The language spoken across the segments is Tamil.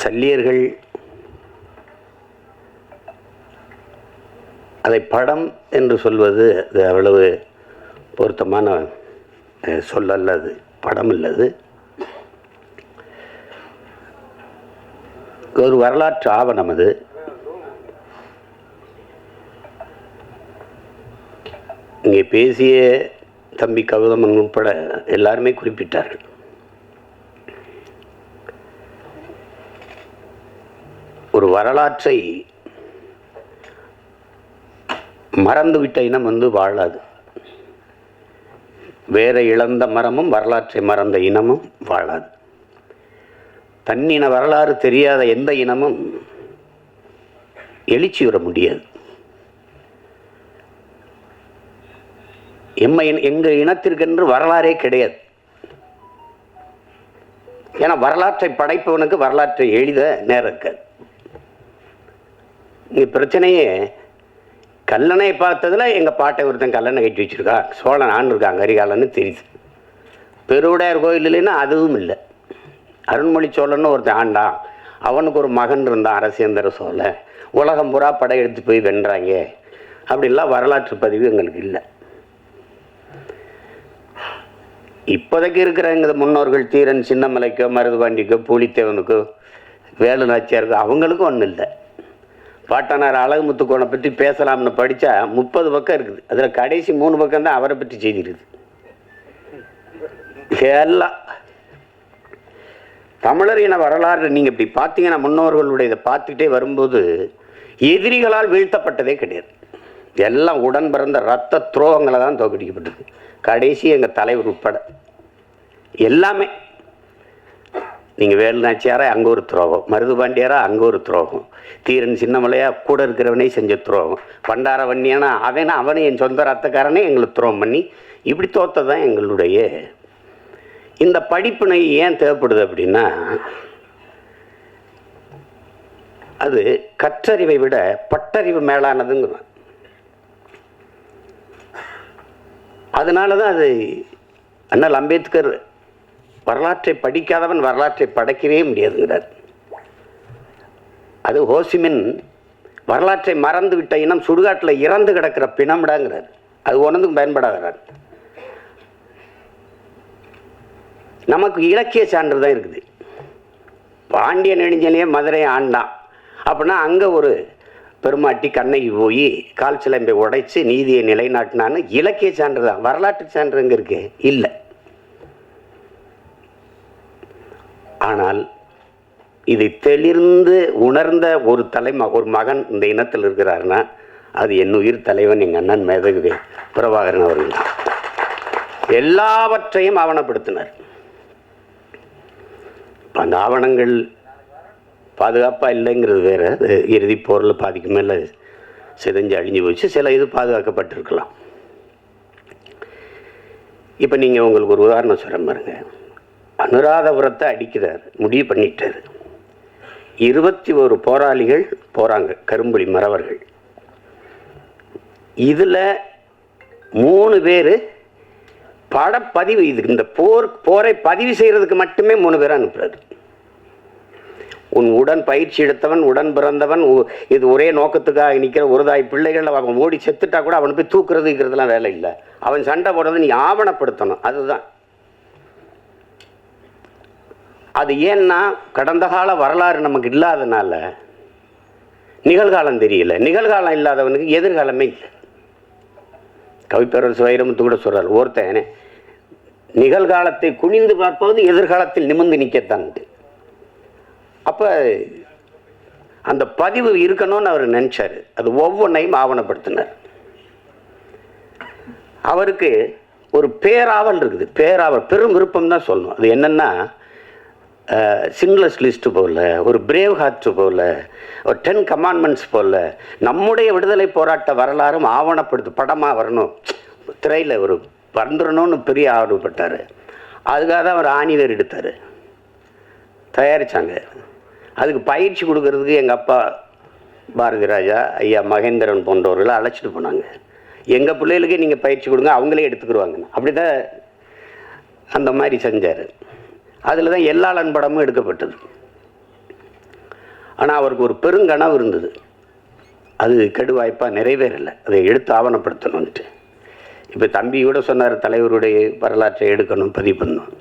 சல்லியர்கள் அதை படம் என்று சொல்வது அது அவ்வளவு பொருத்தமான சொல்லல்ல அது படம் இல்லது. ஒரு வரலாற்று ஆவணம் அது. இங்கே பேசிய தம்பி கவிதமன் உட்பட எல்லாருமே குறிப்பிட்டார்கள். ஒரு வரலாற்றை மறந்துவிட்ட இனம் வந்து வாழாது. வேற இழந்த மரமும் வரலாற்றை மறந்த இனமும் வாழாது. தன்னின வரலாறு தெரியாத எந்த இனமும் எழுச்சி வர முடியாது. எம்மை எங்கள் இனத்திற்கென்று வரலாறே கிடையாது. ஏன்னா வரலாற்றை படைப்பவனுக்கு வரலாற்றை எழுத நேரம் இருக்காது. பிரச்சனையே கல்லணையை பார்த்ததுல எங்கள் பாட்டை ஒருத்தன் கல்லணை கட்டி வச்சுருக்கா. சோழன் ஆண்டு இருக்காங்க கரிகாலன்னு தெரியுது. பெருவுடையார் கோயில் இல்லைன்னா அதுவும் இல்லை. அருண்மொழி சோழன்னு ஒருத்தன் ஆண்டான். அவனுக்கு ஒரு மகன் இருந்தான் அரசேந்திர சோழன். உலகம் பூரா படையெடுத்து போய் வென்றாங்க. அப்படிலாம் வரலாற்று பதிவு எங்களுக்கு இல்லை. இப்போதைக்கு இருக்கிற எங்கள் முன்னோர்கள் தீரன் சின்னமலைக்கோ மருதுபாண்டிக்கோ பூலித்தேவனுக்கோ வேலு நாச்சியாருக்கோ அவங்களுக்கும் ஒன்றும் இல்லை. பாட்டனார் அழகுமுத்துக்கோனை பற்றி பேசலாம்னு படித்தா முப்பது பக்கம் இருக்குது. அதில் கடைசி மூணு பக்கம் தான் அவரை பற்றி செய்தி இருக்குது. எல்லாம் தமிழர் இன வரலாறு நீங்கள் இப்படி பார்த்தீங்கன்னா முன்னோர்களுடைய இதை பார்த்துக்கிட்டே வரும்போது எதிரிகளால் வீழ்த்தப்பட்டதே கிடையாது. எல்லாம் உடன் பிறந்த ரத்த துரோகங்களை தான் தோக்கடிக்கப்பட்டது. கடைசி எங்கள் தலைவர் உட்பட. எல்லாமே நீங்கள் வேலுநாச்சியாரா அங்கே ஒரு துரோகம். மருதுபாண்டியாரா அங்கே ஒரு துரோகம். தீரன் சின்னமலையா கூட இருக்கிறவனே செஞ்ச துரோகம். பண்டார வன்னியானா அவனா அவனே என் சொந்த ரத்தக்காரனே எங்களுக்கு துரோகம் பண்ணி இப்படி தோத்ததான் எங்களுடைய. இந்த படிப்பினை ஏன் தேவைப்படுது அப்படின்னா அது கற்றறிவை விட பட்டறிவு மேலானதுங்கிறான் அதனால தான் அது அண்ணல் அம்பேத்கர் வரலாற்றை படிக்காதவன் வரலாற்றை படைக்கவே முடியாதுங்கிறார். அது ஹோசிமின் வரலாற்றை மறந்து விட்ட இனம் சுடுகாட்டில் இறந்து கிடக்கிற பிணம்டாங்கிறார். அது ஒன்றுக்கும் பயன்படாதார் நமக்கு இலக்கிய சான்று தான் இருக்குது. பாண்டிய நெடுஞ்சலையே மதுரை ஆண்டான் அப்படின்னா அங்கே ஒரு பெருமாட்டி கண்ணகி போய் கால் சிலம்பை உடைச்சி நீதியை நிலைநாட்டினான்னு இலக்கிய சான்று தான். வரலாற்று சான்று எங்கே இருக்குது இல்லை. ஆனால் இதை தெளிர்ந்து உணர்ந்த ஒரு தலைம ஒரு மகன் இந்த இனத்தில் இருக்கிறாருன்னா அது என் உயிர் தலைவன் எங்கள் அண்ணன் மேதகுவே பிரபாகரன் அவர்கள் எல்லாவற்றையும் ஆவணப்படுத்தினார். அந்த ஆவணங்கள் பாதுகாப்பாக இல்லைங்கிறது வேறு. அது இறுதி போரில் பாதிக்கு மேலே சிதைஞ்சு அழிஞ்சு போச்சு. சில இது பாதுகாக்கப்பட்டிருக்கலாம். இப்போ நீங்கள் உங்களுக்கு ஒரு உதாரணம் சொல்கிறேன் பாருங்கள் அனுராதபுரத்தை அடிக்கிறார். முடிவு பண்ணிட்டார். இருபத்தி ஒரு போராளிகள் போகிறாங்க கரும்புலி மறவர்கள். இதில் மூணு பேர் படப்பதிவு இது இந்த போர் போரை பதிவு செய்கிறதுக்கு மட்டுமே மூணு பேரை அனுப்புகிறார் உன் உடன் பயிற்சி எடுத்தவன் உடன் பிறந்தவன் இது ஒரே நோக்கத்துக்காக நிற்கிற ஒருதாய் பிள்ளைகள் அவன் ஓடி செத்துட்டா கூட அவனை போய் தூக்குறதுங்கிறதுலாம் வேலை இல்லை. அவன் சண்டை போடுறதை நீ ஆவணப்படுத்தணும். அதுதான். அது ஏன்னா கடந்த கால வரலாறு நமக்கு இல்லாதனால நிகழ்காலம் தெரியல. நிகழ்காலம் இல்லாதவனுக்கு எதிர்காலமே இல்லை. கவிப்பேரரசு வைரமுத்து கூட சொல்கிறார் ஒருத்தன் நிகழ்காலத்தை குனிந்து பார்ப்பது எதிர்காலத்தில் நிமிர்ந்து நிற்கத்தான் அப்போ அந்த பதிவு இருக்கணும்னு அவர் நினச்சார். அது ஒவ்வொன்றையும் ஆவணப்படுத்தினார். அவருக்கு ஒரு பேராவல் இருக்குது. பேராவல் பெரும் விருப்பம் தான் சொல்லணும். அது என்னென்னா சின்லஸ் லிஸ்ட்டு போல ஒரு பிரேவ் ஹார்ட்டு போல ஒரு டென் கமாண்ட்மெண்ட்ஸ் போல் நம்முடைய விடுதலை போராட்ட வரலாறும் ஆவணப்படுத்து படமாக வரணும். திரையில் ஒரு வந்துடணும்னு பெரிய ஆர்வப்பட்டார். அதுக்காக தான் அவர் ஆணிவேர் எடுத்தார். தயாரித்தாங்க அதுக்கு பயிற்சி கொடுக்கறதுக்கு எங்கள் அப்பா பாரதி ராஜா ஐயா மகேந்திரன் போன்றவர்களை அழைச்சிட்டு போனாங்க. எங்கள் பிள்ளைகளுக்கே நீங்கள் பயிற்சி கொடுங்க அவங்களே எடுத்துக்கிடுவாங்க அப்படி தான் அந்த மாதிரி செஞ்சார். அதில் தான் எல்லாளன் படமும் எடுக்கப்பட்டது. ஆனால் அவருக்கு ஒரு பெருங்கனவு இருந்தது. அது கெடுவாய்ப்பாக நிறைவேறலை. அதை எடுத்து ஆவணப்படுத்தணும்ன்ட்டு இப்போ தம்பி கூட சொன்னார் தலைவருடைய வரலாற்றை எடுக்கணும் பதிவு பண்ணணும்.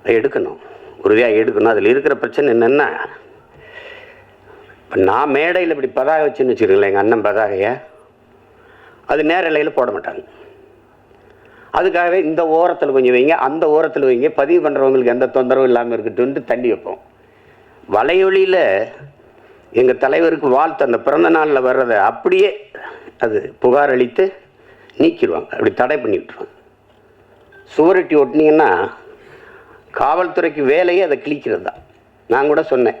அதை எடுக்கணும். உறுதியாக எடுக்கணும். அதில் இருக்கிற பிரச்சனை என்னென்னா இப்போ நான் மேடையில் இப்படி பதாகை வச்சுன்னு வச்சுருக்கேன் எங்கள் அண்ணன் பதாகையை அது நேரலையில் போட மாட்டாங்க. அதுக்காகவே இந்த ஓரத்தில் கொஞ்சம் வைங்க அந்த ஓரத்தில் வைங்க. பதிவு பண்ணுறவங்களுக்கு எந்த தொந்தரவும் இல்லாமல் இருக்கட்டும்ட்டு தள்ளி வைப்போம். வலையொலியில் எங்கள் தலைவருக்கு வாழ்த்து அந்த பிறந்த நாளில் வர்றதை அப்படியே அது புகார் அளித்து நீக்கிடுவாங்க. அப்படி தடை பண்ணி விட்டுருவாங்க. சுவரொட்டி ஒட்டினீங்கன்னா காவல்துறைக்கு வேலையே அதை கிழிக்கிறது தான் நான் கூட சொன்னேன்.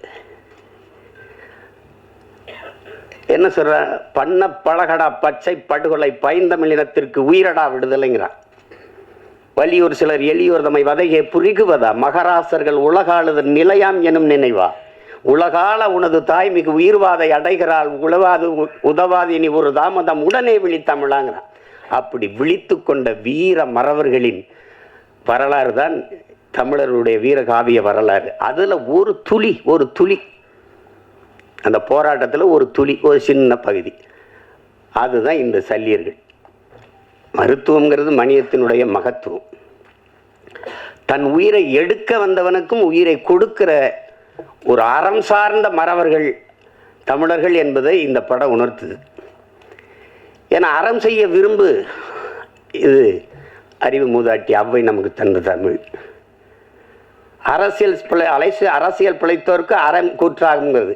என்ன சொல்ற? பண்ண பழகடா பச்சை படுகொலை பைந்தமிழினத்திற்கு உயிரடா விடுதலைங்கிறான் வலியூர் சிலர் எளியோர் தம்மை வதையே புரிகுவதா? மகராசர்கள் உலகாளுதல் நிலையாம் எனும் நினைவா? உலகால உனது தாய் மிகு உயிர்வாதை அடைகிறாள் உழவாது உ- உதவாது இனி ஒரு தாமதம் உடனே விழித்தமிழாங்கிறான் அப்படி விழித்து கொண்ட வீர மறவர்களின் வரலாறு தான் தமிழருடைய வீரகாவிய வரலாறு. அதில் ஒரு துளி ஒரு துளி அந்த போராட்டத்தில் ஒரு துளி ஒரு சின்ன பகுதி. அதுதான் இந்த சல்லியர்கள். மருத்துவங்கிறது மனிதத்தினுடைய மகத்துவம். தன் உயிரை எடுக்க வந்தவனுக்கும் உயிரை கொடுக்கிற ஒரு அறம் சார்ந்த மறவர்கள் தமிழர்கள் என்பதை இந்த படம் உணர்த்துது. ஏன்னா அறம் செய்ய விரும்பு இது அறிவு மூதாட்டி அவ்வை நமக்கு தந்த தமிழ். அரசியல் பிழை அலைசு அரசியல் பிழைத்தோருக்கு அறம் கூற்றாகுங்கிறது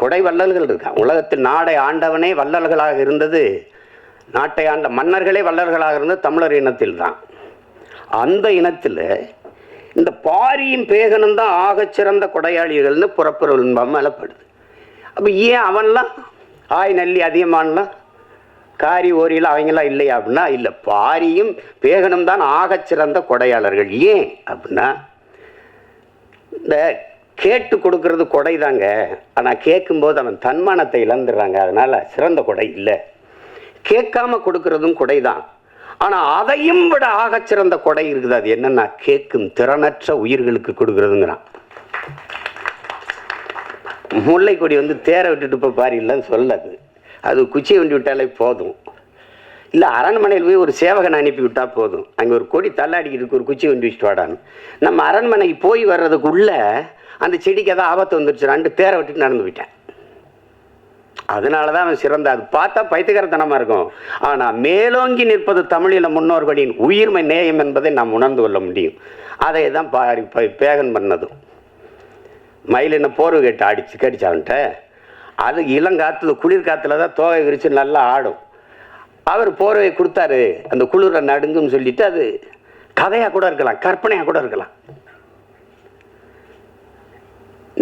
கொடை வள்ளல்கள் இருக்கான் உலகத்தில் நாடை ஆண்டவனே வள்ளல்களாக இருந்தது. நாட்டை ஆண்ட மன்னர்களே வள்ளல்களாக இருந்தது தமிழர் இனத்தில் தான் அந்த இனத்தில் இந்த பாரியும் பேகனும் தான் ஆகச்சிறந்த கொடையாளிகள்னு புறப்பொருள் மேலே அப்போ ஏன் அவன்லாம்? ஆய் நல்லி அதிகமானலாம் காரி ஓரியில் அவங்களாம் இல்லையா அப்படின்னா இல்லை பாரியும் பேகனும் தான் ஆகச்சிறந்த கொடையாளர்கள். ஏன் அப்படின்னா இந்த கேட்டு கொடுக்கறது கொடை தாங்க ஆனால் கேட்கும்போது அவன் தன்மானத்தை இழந்துடுறாங்க. அதனால் சிறந்த கொடை இல்லை. கேட்காம கொடுக்கறதும் கொடை தான் ஆனால் அதையும் விட ஆகச்சிறந்த கொடை இருக்குது. அது என்னென்னா கேட்கும் திறனற்ற உயிர்களுக்கு கொடுக்கறதுங்கிறான். முல்லைக்கொடி வந்து தேரை விட்டுட்டு இப்போ பாரு இல்லைன்னு சொல்லாது. அது குச்சியை வண்டி விட்டாலே போதும். இல்லை அரண்மனையில் போய் ஒரு சேவகனை அனுப்பி விட்டால் போதும். அங்கே ஒரு கொடி தள்ளாடிக்கிட்டு இருக்கு. ஒரு குச்சி வண்டி வச்சுட்டு வாடான்னு. நம்ம அரண்மனைக்கு போய் வர்றதுக்குள்ளே அந்த செடிக்கு ஏதாவது ஆபத்து வந்துருச்சுடான்ட்டு தேரை விட்டுட்டு நடந்து போயிட்டேன். அதனால தான் அவன் சிறந்த அது பார்த்தா பைத்தியகாரத்தனமாக இருக்கும். ஆனால் மேலோங்கி நிற்பது தமிழில் முன்னோர்களின் உயிர்மை நேயம் என்பதை நாம் உணர்ந்து கொள்ள முடியும். அதை தான் பாரி ப- பேகன் பண்ணதும். மயில் என்ன போர்வை கேட்டு அடிச்சு கடிச்சான்ட்ட அது இளங்காத்துல குளிர் காற்றுல தான் தோகை விரிச்சு நல்லா ஆடும். அவர் போர்வை கொடுத்தாரு. அந்த குளிர நடுங்குன்னு சொல்லிட்டு அது கதையாக கூட இருக்கலாம் கற்பனையாக கூட இருக்கலாம்.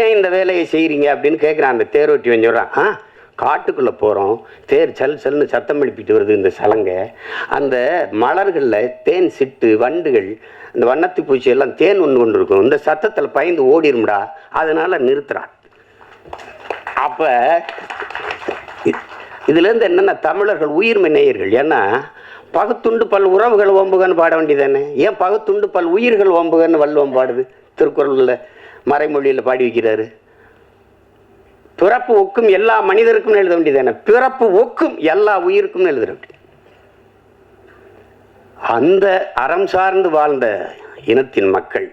ஏன் இந்த வேலையை செய்கிறீங்க அப்படின்னு கேட்குறான் அந்த தேரோட்டி வந்து சொல்கிறான் ஆ காட்டுக்குள்ளே போகிறோம் தேர் சல் சல்னு சத்தம் எழுப்பிட்டு வருது இந்த சலங்கை. அந்த மலர்களில் தேன் சிட்டு வண்டுகள் இந்த வண்ணத்து பூச்சி எல்லாம் தேன் ஒன்று கொண்டு இருக்கும். இந்த சத்தத்தில் பயந்து ஓடிடும்டா அதனால் நிறுத்துறான். அப்போ இதுலேருந்து என்னென்ன தமிழர்கள் உயிர்மை நேயர்கள் ஏன்னா பகுத்துண்டு பல் உறவுகள் ஓம்புகன்னு பாட வேண்டியதானே ஏன் பகுத்துண்டு பல் உயிர்கள் ஓம்புகன்னு வள்ளுவம் பாடுது திருக்குறளில்? மறைமொழியில் பாடி வைக்கிறாரு. பிறப்பு ஒக்கும் எல்லா மனிதருக்கும் எழுத வேண்டியதானே பிறப்பு ஒக்கும் எல்லா உயிருக்கும் எழுத வேண்டியது. அந்த அறம் சார்ந்து வாழ்ந்த இனத்தின் மக்கள்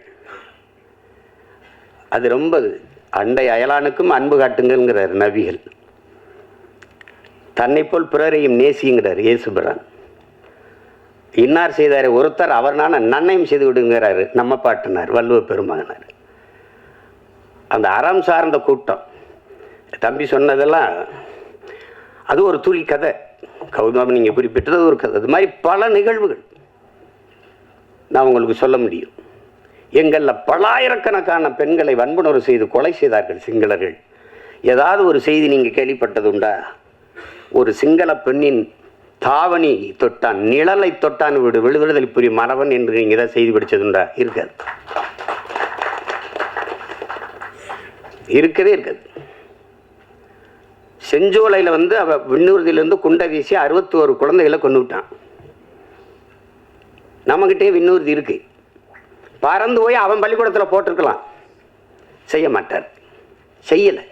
அது ரொம்ப அண்டை அயலானுக்கும் அன்பு காட்டுங்கிறார் நபிகள். தன்னை போல் பிறரையும் நேசிங்கிறார் இயேசுபிரான். இன்னார் செய்தார் ஒருத்தர் அவர் நான நன்னையும் செய்து விடுங்கிறாரு நம்ம பாட்டினார் வள்ளுவ பெருமகனார். அந்த அறம் சார்ந்த கூட்டம். தம்பி சொன்னதெல்லாம் அது ஒரு துளி கதை. கௌதமம் நீங்கள் குறிப்பிட்டது ஒரு கதை. அது மாதிரி பல நிகழ்வுகள் நான் உங்களுக்கு சொல்ல முடியும். எங்களில் பலாயிரக்கணக்கான பெண்களை வன்புணர்வு செய்து கொலை செய்தார்கள் சிங்களர்கள். ஏதாவது ஒரு செய்தி நீங்கள் கேள்விப்பட்டது உண்டா? ஒரு சிங்கள பெண்ணின் தாவணி தொட்டான் நிழலை தொட்டான் விடு விடுதலை புரியும் மறவன் என்று நீங்கள் ஏதாவது செய்தி படித்ததுண்டா இருக்காது. இருக்கவே இருக்காது. செஞ்சோலையில் வந்து அவ விண்ணூர்தியிலேருந்து குண்டை வீசி அறுபத்தோரு குழந்தைகளை கொண்டு விட்டான். நம்மகிட்டே விண்ணூர்தி இருக்கு. பறந்து போய் அவன் பள்ளிக்கூடத்தில் போட்டிருக்கலாம். செய்ய மாட்டார். செய்யலை.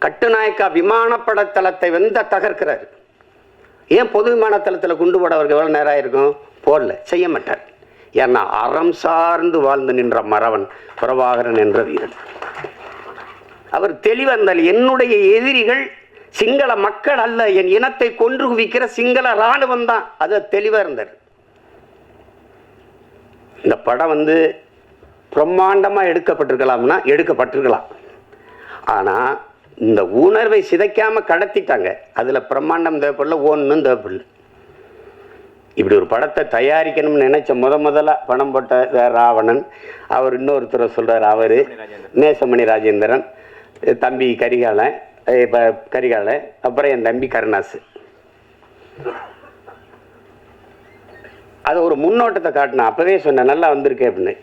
கட்டுநாயக்கா விமானப்பட தளத்தை வந்து தகர்க்கிறார். ஏன் பொது விமானத்தளத்தில் குண்டு போட அவருக்கு எவ்வளோ நேரம் ஆயிருக்கும்? போடல. செய்ய மாட்டார். ஏன்னா அறம் சார்ந்து வாழ்ந்து நின்ற மறவன் புறவாகரன் என்ற வீரன். அவர் தெளிவாக இருந்தால் என்னுடைய எதிரிகள் சிங்கள மக்கள் அல்ல என் இனத்தை கொன்று குவிக்கிற சிங்கள இராணுவம் தான். அது தெளிவாக இருந்தார் இந்த படம் வந்து பிரம்மாண்டமாக எடுக்கப்பட்டிருக்கலாம்னா எடுக்கப்பட்டிருக்கலாம். ஆனால் இந்த உணர்வை சிதைக்காம கடத்திட்டாங்க. அதில் பிரம்மாண்டம் தேவைப்படல ஒன்றும் தேவைப்படல. இப்படி ஒரு படத்தை தயாரிக்கணும்னு நினைச்ச முத முதல்ல பணம் போட்ட ராவணன் அவர் இன்னொருத்தரை சொல்றார் அவர் நேசமணி ராஜேந்திரன். தம்பி கரிகாலன். இப்போ கரிகாலன். அப்புறம் என் தம்பி கருணாசு அது ஒரு முன்னோட்டத்தை காட்டினா அப்போவே சொன்னேன் நல்லா வந்திருக்கு அப்படின்னு.